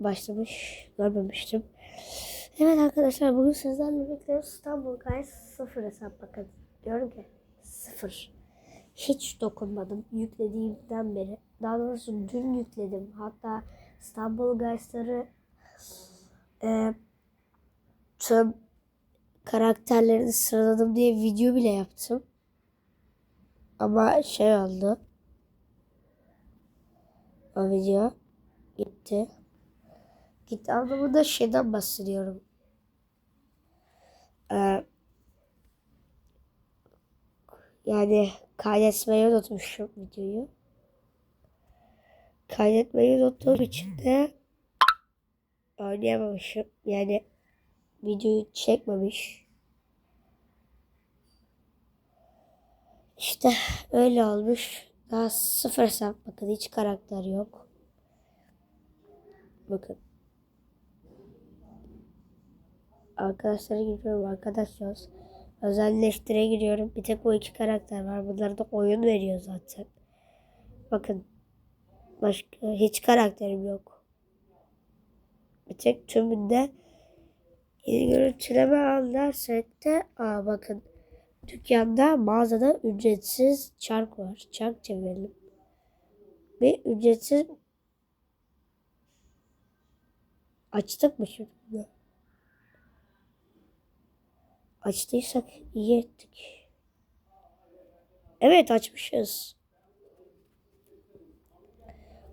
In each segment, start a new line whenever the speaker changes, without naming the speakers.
başlamış. Görmemiştim. Evet arkadaşlar bugün sizlerle birlikte İstanbul Guys sıfır hesap bakın. Diyorum ki sıfır. Hiç dokunmadım yüklediğimden beri. Daha doğrusu dün yükledim. Hatta İstanbul Guys'ları e, tüm karakterlerini sıraladım diye video bile yaptım. Ama şey oldu. O video gitti. Gitti anlamında şeyden bahsediyorum. Ee, yani kaydetmeyi unutmuşum videoyu. Kaydetmeyi unuttuğum için de oynayamamışım. Yani videoyu çekmemiş. İşte öyle olmuş. Daha sıfır hesap bakın hiç karakter yok. Bakın. Arkadaşlara giriyorum arkadaşlar. Özelleştire giriyorum. Bir tek o iki karakter var. Bunları da oyun veriyor zaten. Bakın. Başka hiç karakterim yok. Bir tek tümünde görüntüleme al dersek de aa bakın dükkanda mağazada ücretsiz çark var. Çark çevirelim. Ve ücretsiz açtık mı şimdi? Açtıysak iyi ettik. Evet açmışız.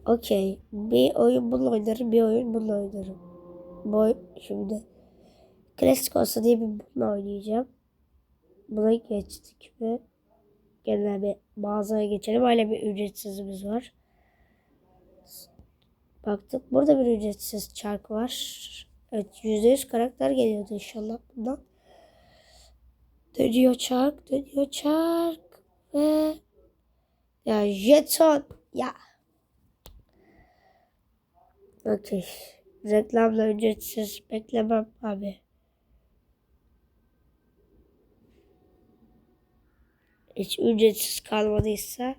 Okey. Bir oyun bununla oynarım, bir oyun bununla oynarım. Bu oyun şimdi klasik olsa diye bir bununla oynayacağım. Buna geçtik mi? Gene bir mağazaya geçelim. Hala bir ücretsizimiz var. Baktık. Burada bir ücretsiz çark var. Evet %100 karakter geliyordu inşallah bundan. Dönüyor çark. Dönüyor çark. Ve ya jeton. Ya. Okey. Reklamla ücretsiz beklemem abi. hiç ücretsiz kalmadıysa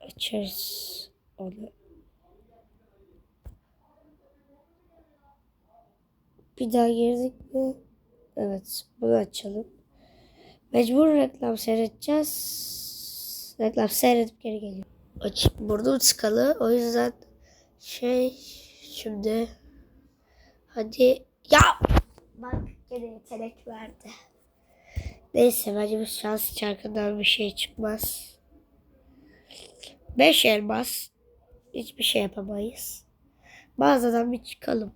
açarız onu. Bir daha girdik mi? Evet, bunu açalım. Mecbur reklam seyredeceğiz. Reklam seyredip geri geliyor. Açıp burnum tıkalı. O yüzden şey şimdi hadi ya bak gene yetenek verdi. Neyse bence bir şans çarkından bir şey çıkmaz. Beş elmas. Hiçbir şey yapamayız. Mağazadan bir çıkalım.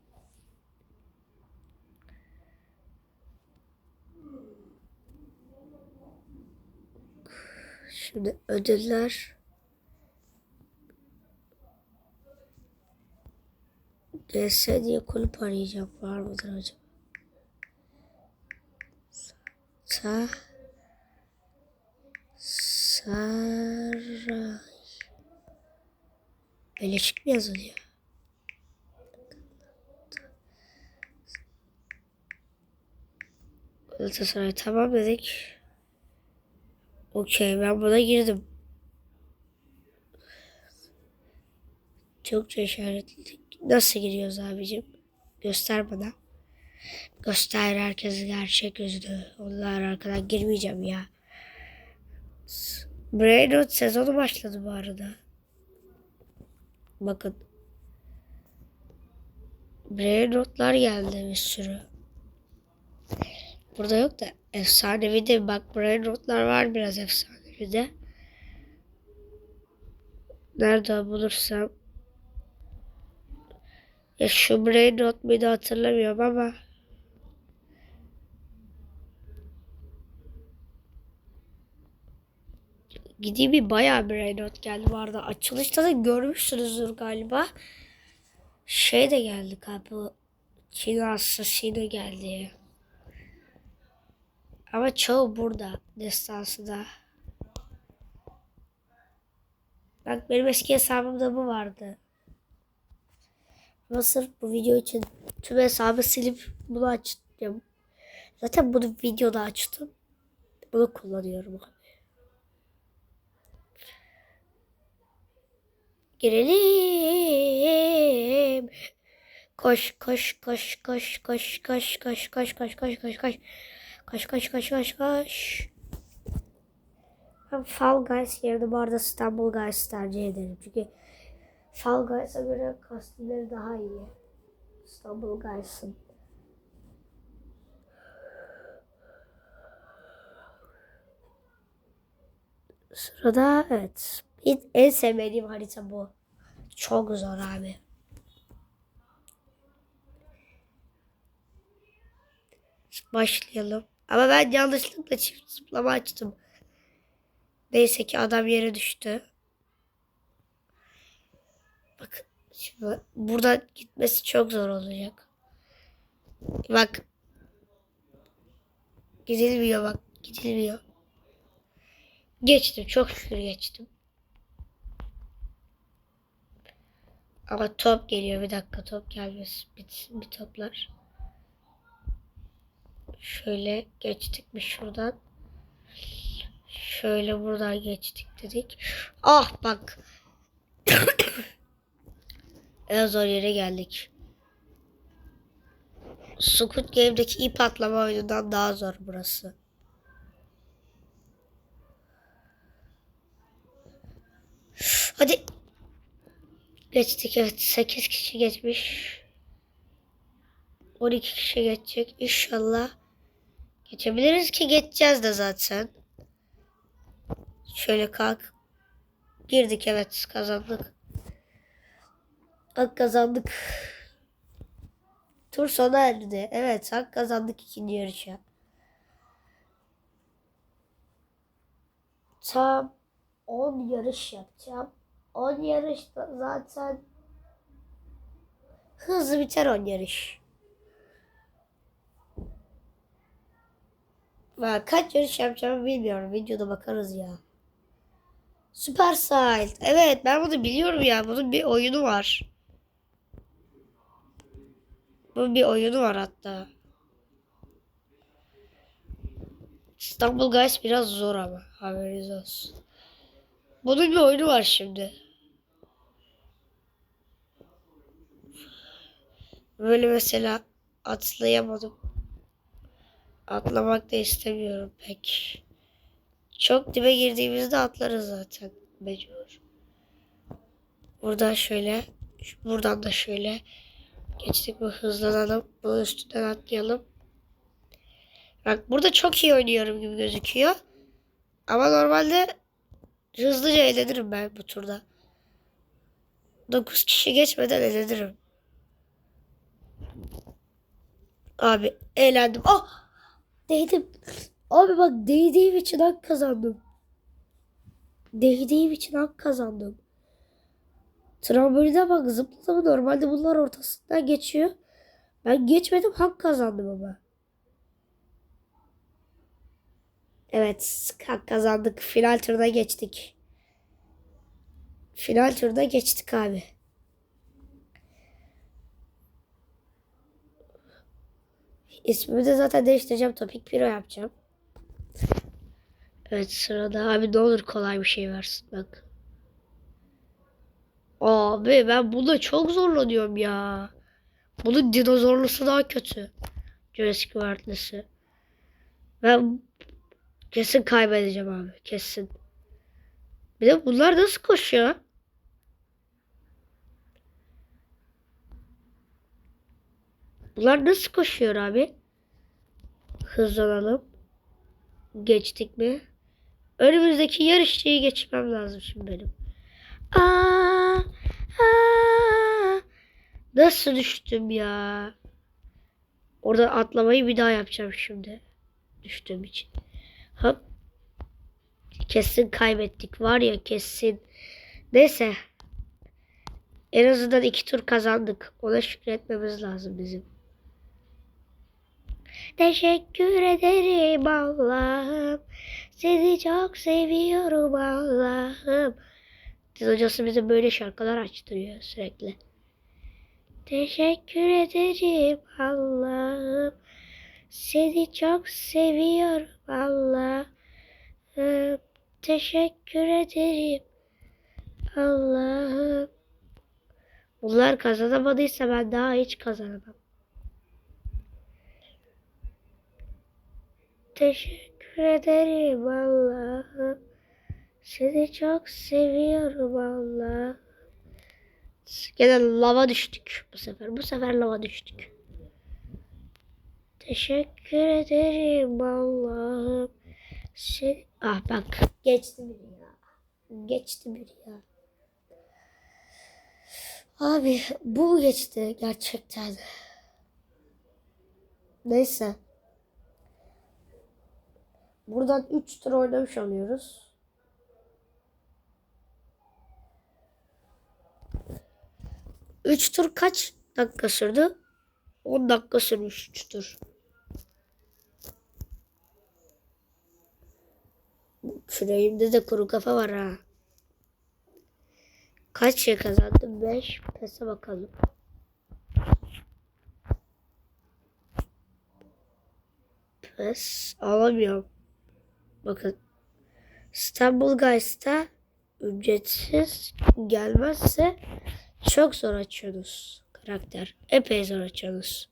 Şimdi ödüller. DS diye kulüp arayacağım. Var mıdır acaba? Sa Saray Beleşik mi yazılıyor? Galatasaray tamam dedik. Okey ben buna girdim. Türkçe işaretledik. Nasıl giriyoruz abicim? Göster bana. Göster herkes gerçek yüzlü. Onlar arkadan girmeyeceğim ya. Brainrot sezonu başladı bu arada. Bakın. Brainrotlar geldi bir sürü. Burada yok da efsanevi de bak Brainrotlar var biraz efsanevi de. Nerede bulursam. Ya şu Brainrot muydu hatırlamıyorum ama. Gideyim bir bayağı bir Reynot geldi vardı. Açılışta da görmüşsünüzdür galiba. Şey de geldi galiba. Çin Assassino geldi. Ama çoğu burada. Destansı da. Bak benim eski hesabımda bu vardı. Ama sırf bu video için tüm hesabı silip bunu açtım. Zaten bunu videoda açtım. Bunu kullanıyorum abi. Girelim. Koş koş koş koş koş koş koş koş koş koş koş koş. Koş koş koş koş koş. Ben Fall Guys yerine bu arada İstanbul Guys tercih ederim. Çünkü Fall Guys'a göre kostümleri daha iyi. İstanbul Guys'ın. Sırada evet. En sevmediğim harita bu. Çok zor abi. Başlayalım. Ama ben yanlışlıkla çift zıplama açtım. Neyse ki adam yere düştü. Bakın şimdi buradan gitmesi çok zor olacak. Bak. Gidilmiyor bak. Gidilmiyor. Geçtim. Çok şükür geçtim. Ama top geliyor. Bir dakika top gelmesin. Bitsin bir toplar. Şöyle geçtik mi şuradan. Şöyle buradan geçtik dedik. Ah bak. en zor yere geldik. Squid Game'deki ip atlama oyunundan daha zor burası. Hadi. Geçtik evet. 8 kişi geçmiş. 12 kişi geçecek. İnşallah geçebiliriz ki geçeceğiz de zaten. Şöyle kalk. Girdik evet kazandık. Hak kazandık. Tur sona erdi. Evet hak kazandık ikinci yarışa. Tam 10 yarış yapacağım. 10 yarışta zaten hızlı biter 10 yarış. Ben kaç yarış yapacağımı bilmiyorum. Videoda bakarız ya. Supercell. Evet ben bunu biliyorum ya. Bunun bir oyunu var. Bunun bir oyunu var hatta. İstanbul Guys biraz zor ama haberiniz olsun. Bunun bir oyunu var şimdi. Böyle mesela atlayamadım. Atlamak da istemiyorum pek. Çok dibe girdiğimizde atlarız zaten mecbur. Buradan şöyle, buradan da şöyle geçtik mi hızlanalım. Bunun üstünden atlayalım. Bak burada çok iyi oynuyorum gibi gözüküyor. Ama normalde hızlıca eğlenirim ben bu turda. 9 kişi geçmeden eğlenirim. Abi eğlendim. Ah! Değdim. Abi bak değdiğim için hak kazandım. Değdiğim için hak kazandım. Tramboline bak zıpladım. Normalde bunlar ortasından geçiyor. Ben geçmedim hak kazandım ama. Evet hak kazandık. Final turuna geçtik. Final turuna geçtik abi. İsmimi de zaten değiştireceğim. Topik Piro yapacağım. Evet sırada. Abi ne olur kolay bir şey versin bak. Abi ben bunda çok zorlanıyorum ya. Bunun dinozorlusu daha kötü. Jurassic World'lısı. Ben kesin kaybedeceğim abi. Kesin. Bir de bunlar nasıl koşuyor? Bunlar nasıl koşuyor abi? Hızlanalım. Geçtik mi? Önümüzdeki yarışçıyı geçmem lazım şimdi benim. Aa, aa, nasıl düştüm ya? Orada atlamayı bir daha yapacağım şimdi. Düştüğüm için. Hop. Kesin kaybettik var ya kesin. Neyse. En azından iki tur kazandık. Ona şükretmemiz lazım bizim. Teşekkür ederim Allah'ım. Sizi çok seviyorum Allah'ım. Diz hocası bize böyle şarkılar açtırıyor sürekli. Teşekkür ederim Allah'ım. Seni çok seviyorum Allah'ım. Teşekkür ederim. Allah'ım. Bunlar kazanamadıysa ben daha hiç kazanamam. Teşekkür ederim Allah'ım. Seni çok seviyorum Allah'ım. Gene lava düştük bu sefer. Bu sefer lava düştük. Teşekkür ederim Allah'ım. Şey... Ah bak geçti biri ya. Geçti biri ya. Abi bu geçti gerçekten. Neyse. Buradan 3 tur oynamış oluyoruz. Üç tur kaç dakika sürdü? 10 dakika sürmüş 3 tur. Küreğimde de kuru kafa var ha. Kaç şey kazandım? 5. Pese bakalım. Pes alamıyorum. Bakın. İstanbul Guys'ta ücretsiz gelmezse çok zor açıyorsunuz karakter. Epey zor açıyorsunuz.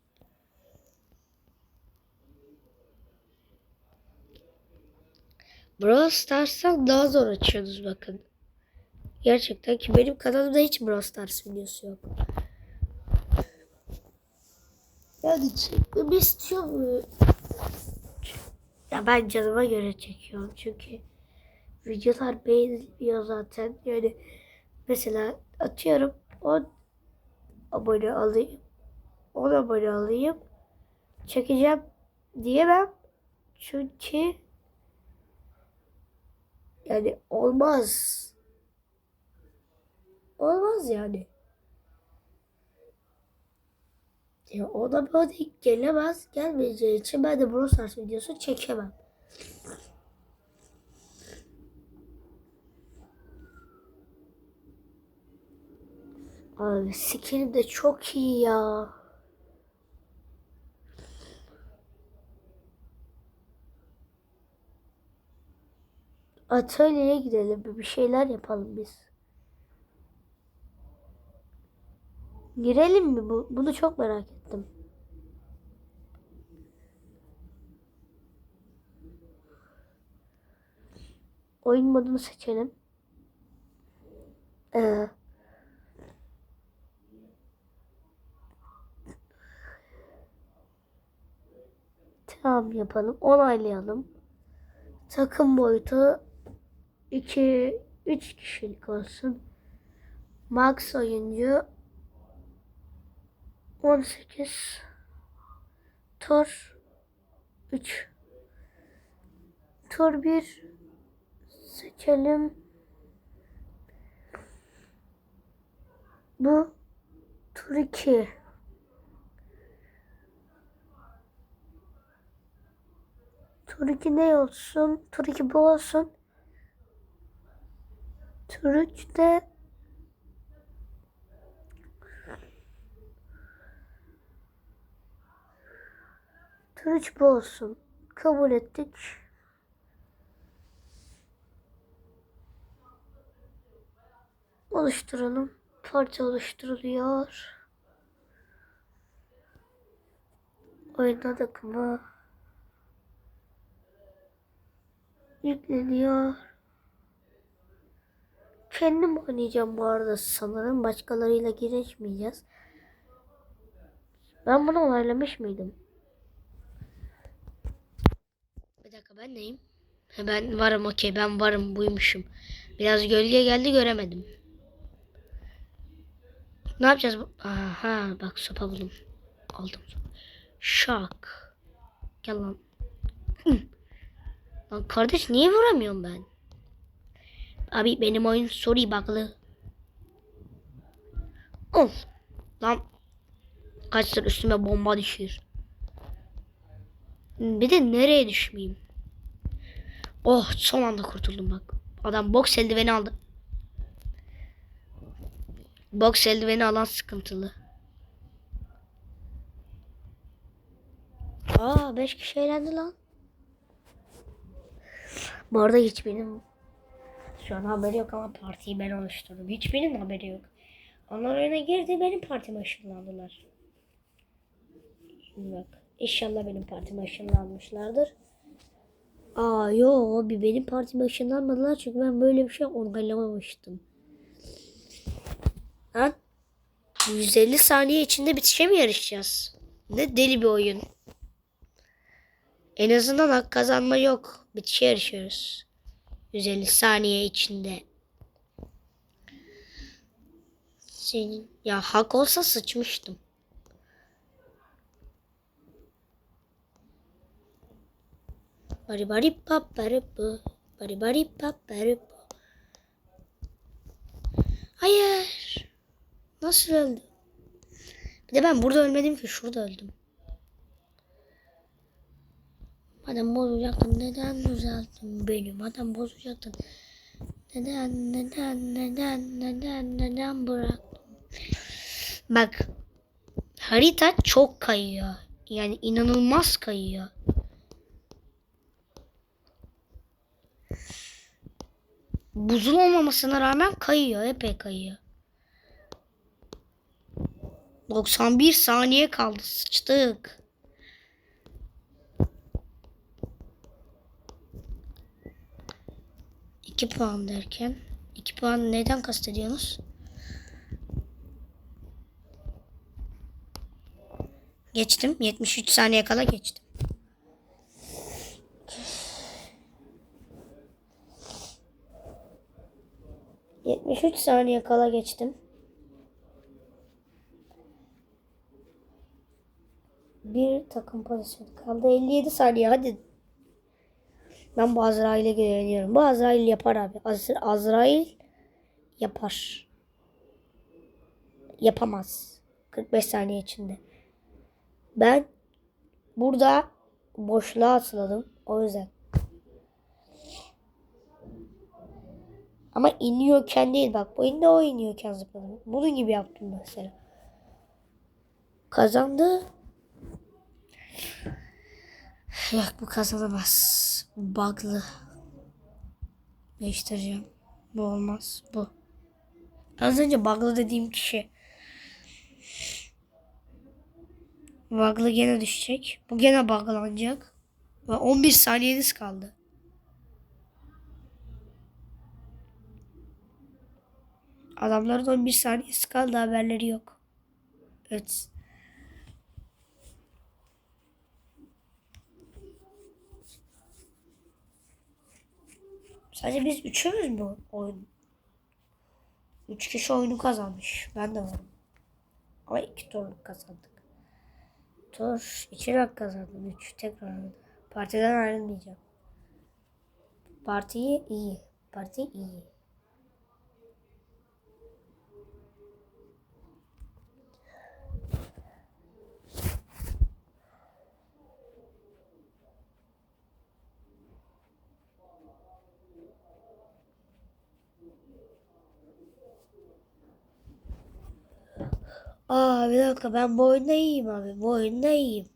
Brawl Stars'tan daha zor açıyorsunuz bakın. Gerçekten ki benim kanalımda hiç Brawl Stars videosu yok. Yani çekmemi istiyor mu? Ya ben canıma göre çekiyorum çünkü videolar beğenilmiyor zaten. Yani mesela atıyorum 10 abone alayım. 10 abone alayım. Çekeceğim diyemem. Çünkü yani olmaz. Olmaz yani. Ya ona böyle gelemez. Gelmeyeceği için ben de Brawl Stars videosu çekemem. Abi skinim de çok iyi ya. Atölyeye gidelim bir şeyler yapalım biz. Girelim mi bu? Bunu çok merak ettim. Oyun modunu seçelim. Ee, tamam yapalım. Onaylayalım. Takım boyutu 2 3 kişilik olsun. Max oyuncu 18 tur 3 tur 1 seçelim. Bu tur 2 Tur 2 ne olsun? Tur 2 bu olsun. Tur 3 de 3 bu olsun. Kabul ettik. Oluşturalım. Parça oluşturuluyor. Oyun adımı yükleniyor. Kendim oynayacağım bu arada sanırım. Başkalarıyla girişmeyeceğiz. Ben bunu onaylamış mıydım? Bir dakika ben neyim? Ben varım okey ben varım buymuşum. Biraz gölge geldi göremedim. Ne yapacağız? Aha bak sopa buldum. Aldım. Şak. Gel lan. Lan kardeş niye vuramıyorum ben? Abi benim oyun sorry baklı. Of. Lan kaçtır üstüme bomba düşüyor. Bir de nereye düşmeyeyim? Oh son anda kurtuldum bak. Adam boks eldiveni aldı. Boks eldiveni alan sıkıntılı. Aa 5 kişi eğlendi lan. Bu arada hiç benim Şu an haberi yok ama partiyi ben oluşturdum. Hiçbirinin haberi yok. Onlar oyuna girdi benim partime ışınlandılar. Şimdi bak. İnşallah benim partime ışınlanmışlardır. Aa yo bir benim partime ışınlanmadılar çünkü ben böyle bir şey onaylamamıştım. Lan 150 saniye içinde bitişe mi yarışacağız? Ne deli bir oyun. En azından hak kazanma yok. Bitişe yarışıyoruz. 150 saniye içinde. Senin ya hak olsa sıçmıştım. Bari bari pap bari bu. Bari bari pap bari bu. Hayır. Nasıl öldü? Bir de ben burada ölmedim ki şurada öldüm. Madem bozacaktın neden düzelttin beni? Madem bozacaktın neden neden neden neden neden bıraktın? Bak harita çok kayıyor. Yani inanılmaz kayıyor. Buzul olmamasına rağmen kayıyor. Epey kayıyor. 91 saniye kaldı. Sıçtık. İki puan derken. iki puan neden kastediyorsunuz? Geçtim. 73 saniye kala geçtim. Yetmiş üç saniye kala geçtim. Bir takım pozisyonu kaldı. 57 saniye hadi. Ben bu Azrail'e güveniyorum. Bu Azrail yapar abi. Az Azrail yapar. Yapamaz. 45 saniye içinde. Ben burada boşluğa atladım. O yüzden. Ama iniyorken değil bak. Bu indi o iniyorken zıpladım. Bunun gibi yaptım mesela. Kazandı. Yok bu kazanamaz. Bu bug'lı. Değiştireceğim. Bu olmaz. Bu. Az önce bug'lı dediğim kişi. Bug'lı gene düşecek. Bu gene bug'lanacak. Ve 11 saniyeniz kaldı. Adamların 11 saniyesi kaldı haberleri yok. Evet. Sadece biz üçümüz mü oyun? Üç kişi oyunu kazanmış. Ben de varım. Ama iki turluk kazandık. Tur iki rak kazandım. Üç tekrar. Partiden ayrılmayacağım. Partiyi iyi. Parti iyi. Aa bir dakika ben bu oyunda iyiyim abi. Bu oyunda iyiyim.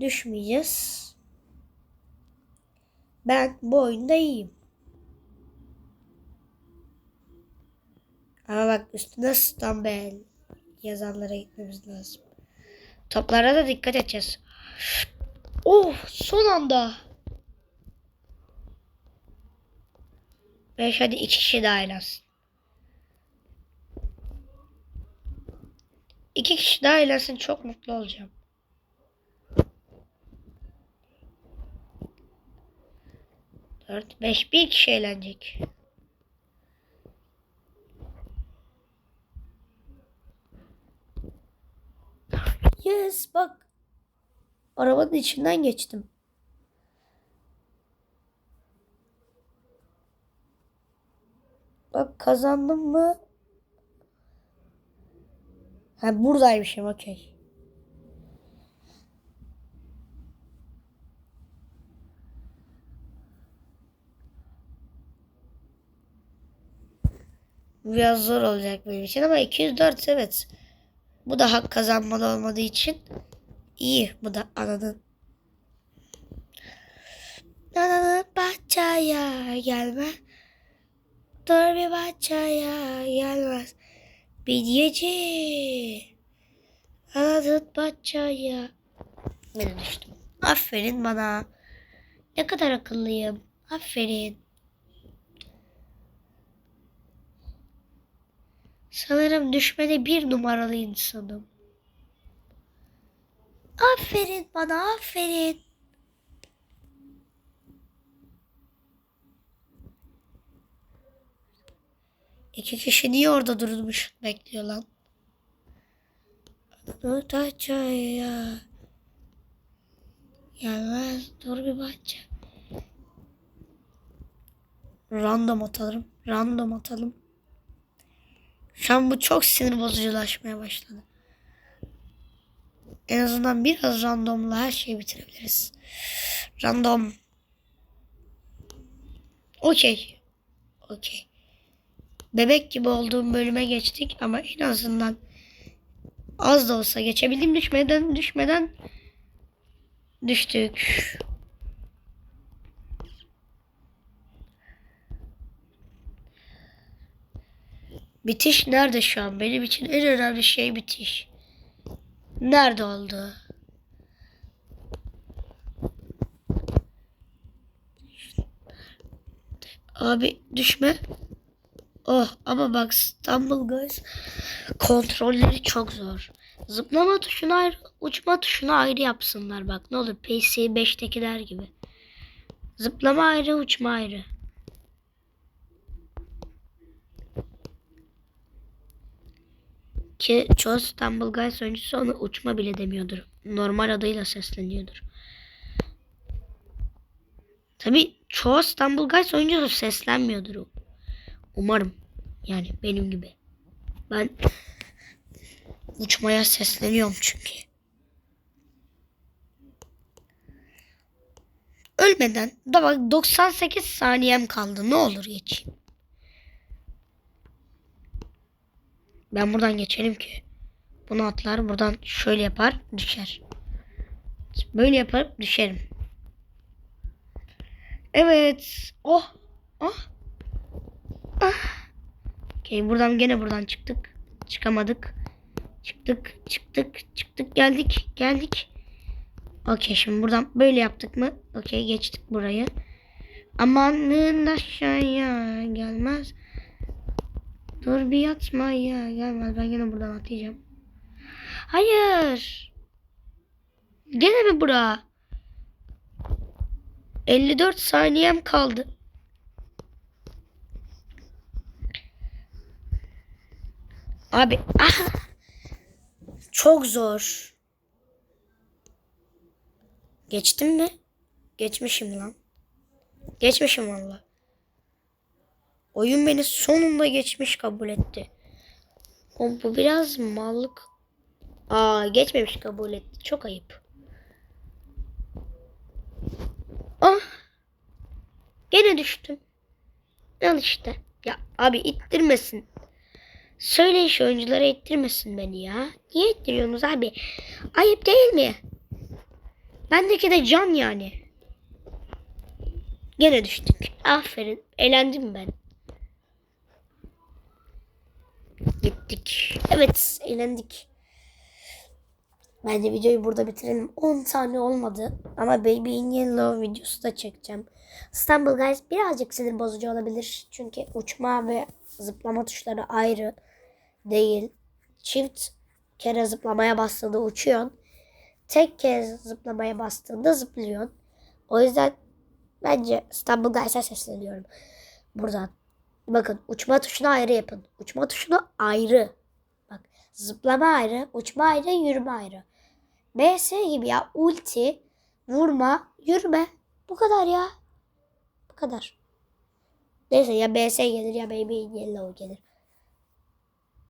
Düşmeyeceğiz. Ben bu oyunda iyiyim. Ama bak üstüne Stambel yazanlara gitmemiz lazım. Toplara da dikkat edeceğiz. Oh son anda. Beş hadi iki kişi daha eğlensin. İki kişi daha eğlensin çok mutlu olacağım. Dört, beş, bir kişi eğlenecek. Yes bak. Arabanın içinden geçtim. Bak kazandım mı? Ha buradaymışım okey. Biraz zor olacak benim için ama 204 evet. Bu da hak kazanmalı olmadığı için iyi bu da ananın. Ananın bahçeye gelme. Dur bir bahçeye gelmez. Gece. Anadolu bahçeye. Yine düştüm. Aferin bana. Ne kadar akıllıyım. Aferin. Sanırım düşmede bir numaralı insanım. Aferin bana aferin. İki kişi niye orada durmuş bekliyor lan? Utacaya. Gelmez. Dur bir bahçe. Random atalım. Random atalım. Şu an bu çok sinir bozuculaşmaya başladı. En azından biraz randomla her şeyi bitirebiliriz. Random. Okey. Okey. Bebek gibi olduğum bölüme geçtik ama en azından az da olsa geçebildim düşmeden düşmeden düştük. Bitiş nerede şu an? Benim için en önemli şey bitiş. Nerede oldu? Abi düşme. Oh ama bak İstanbul Guys kontrolleri çok zor. Zıplama tuşunu ayrı, uçma tuşunu ayrı yapsınlar bak ne olur PC 5'tekiler gibi. Zıplama ayrı, uçma ayrı. Ki çoğu İstanbul Guys oyuncusu ona uçma bile demiyordur. Normal adıyla sesleniyordur. Tabi çoğu İstanbul Guys oyuncusu seslenmiyordur. Umarım. Yani benim gibi. Ben uçmaya sesleniyorum çünkü. Ölmeden da bak 98 saniyem kaldı. Ne olur geçeyim. Ben buradan geçelim ki. Bunu atlar buradan şöyle yapar düşer. Böyle yapar düşerim. Evet. Oh. Oh. Ah. Okey buradan gene buradan çıktık. Çıkamadık. Çıktık, çıktık, çıktık, geldik, geldik. Okey şimdi buradan böyle yaptık mı? Okey geçtik burayı. Amanın aşağıya gelmez. Dur bir yatma ya gelmez. Ben yine buradan atlayacağım. Hayır. Gene mi bura? 54 saniyem kaldı. Abi ah. Çok zor. Geçtim mi? Geçmişim lan. Geçmişim valla. Oyun beni sonunda geçmiş kabul etti. Oğlum bu biraz mallık. Aa geçmemiş kabul etti. Çok ayıp. Ah. Gene düştüm. Al işte. Ya abi ittirmesin. Söyle iş oyunculara ittirmesin beni ya. Niye ittiriyorsunuz abi? Ayıp değil mi? Bendeki de can yani. Gene düştük. Aferin. Eğlendim ben. Gittik. Evet eğlendik. Bence videoyu burada bitirelim. 10 tane olmadı. Ama Baby in Yellow videosu da çekeceğim. İstanbul Guys birazcık sinir bozucu olabilir. Çünkü uçma ve zıplama tuşları ayrı değil. Çift kere zıplamaya bastığında uçuyorsun. Tek kez zıplamaya bastığında zıplıyorsun. O yüzden bence İstanbul Guys'a sesleniyorum. Buradan. Bakın uçma tuşunu ayrı yapın. Uçma tuşunu ayrı. Bak zıplama ayrı, uçma ayrı, yürüme ayrı. BS gibi ya ulti, vurma, yürüme. Bu kadar ya. Bu kadar. Neyse ya BS gelir ya Baby Yellow gelir.